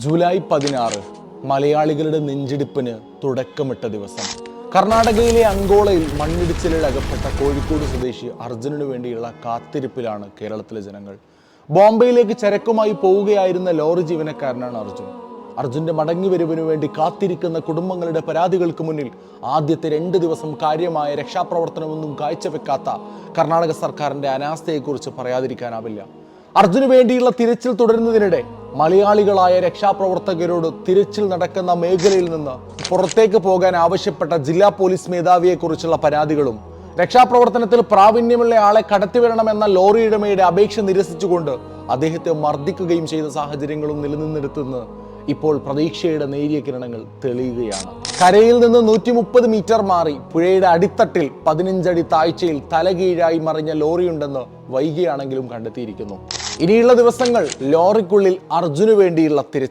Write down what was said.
July പതിനാറ് മലയാളികളുടെ നെഞ്ചിടിപ്പിന് തുടക്കമിട്ട ദിവസം. കർണാടകയിലെ അങ്കോളയിൽ മണ്ണിടിച്ചിലിൽ അകപ്പെട്ട കോഴിക്കോട് സ്വദേശി അർജുനു വേണ്ടിയുള്ള കാത്തിരിപ്പിലാണ് കേരളത്തിലെ ജനങ്ങൾ. ബോംബെയിലേക്ക് ചരക്കുമായി പോവുകയായിരുന്ന ലോറി ജീവനക്കാരനാണ് അർജുൻ. അർജുന്റെ മടങ്ങിവരവിനു വേണ്ടി കാത്തിരിക്കുന്ന കുടുംബങ്ങളുടെ പരാതികൾക്ക് മുന്നിൽ ആദ്യത്തെ രണ്ട് ദിവസം കാര്യമായ രക്ഷാപ്രവർത്തനമൊന്നും കാഴ്ചവെക്കാത്ത കർണാടക സർക്കാരിന്റെ അനാസ്ഥയെക്കുറിച്ച് പറയാതിരിക്കാനാവില്ല. അർജുന് വേണ്ടിയുള്ള തിരച്ചിൽ തുടരുന്നതിനിടെ മലയാളികളായ രക്ഷാപ്രവർത്തകരോട് തിരച്ചിൽ നടക്കുന്ന മേഖലയിൽ നിന്ന് പുറത്തേക്ക് പോകാൻ ആവശ്യപ്പെട്ട ജില്ലാ പോലീസ് മേധാവിയെക്കുറിച്ചുള്ള പരാതികളും രക്ഷാപ്രവർത്തനത്തിൽ പ്രാവീണ്യമുള്ള ആളെ കടത്തിവിടണമെന്ന ലോറി ഉടമയുടെ അപേക്ഷ നിരസിച്ചുകൊണ്ട് അദ്ദേഹത്തെ മർദ്ദിക്കുകയും ചെയ്ത സാഹചര്യങ്ങളും നിലനിന്നിടത്തുനിന്ന് ഇപ്പോൾ പ്രതീക്ഷയുടെ നേരിയ കിരണങ്ങൾ തെളിയുകയാണ്. കരയിൽ നിന്ന് നൂറ്റി മുപ്പത് മീറ്റർ മാറി പുഴയുടെ അടിത്തട്ടിൽ പതിനഞ്ചടി താഴ്ചയിൽ തലകീഴായി മറിഞ്ഞ ലോറിയുണ്ടെന്ന് വൈകിയാണെങ്കിലും കണ്ടെത്തിയിരിക്കുന്നു. ഇനിയുള്ള ദിവസങ്ങൾ ലോറിക്കുള്ളിൽ അർജുനു വേണ്ടിയുള്ള തിരച്ചിൽ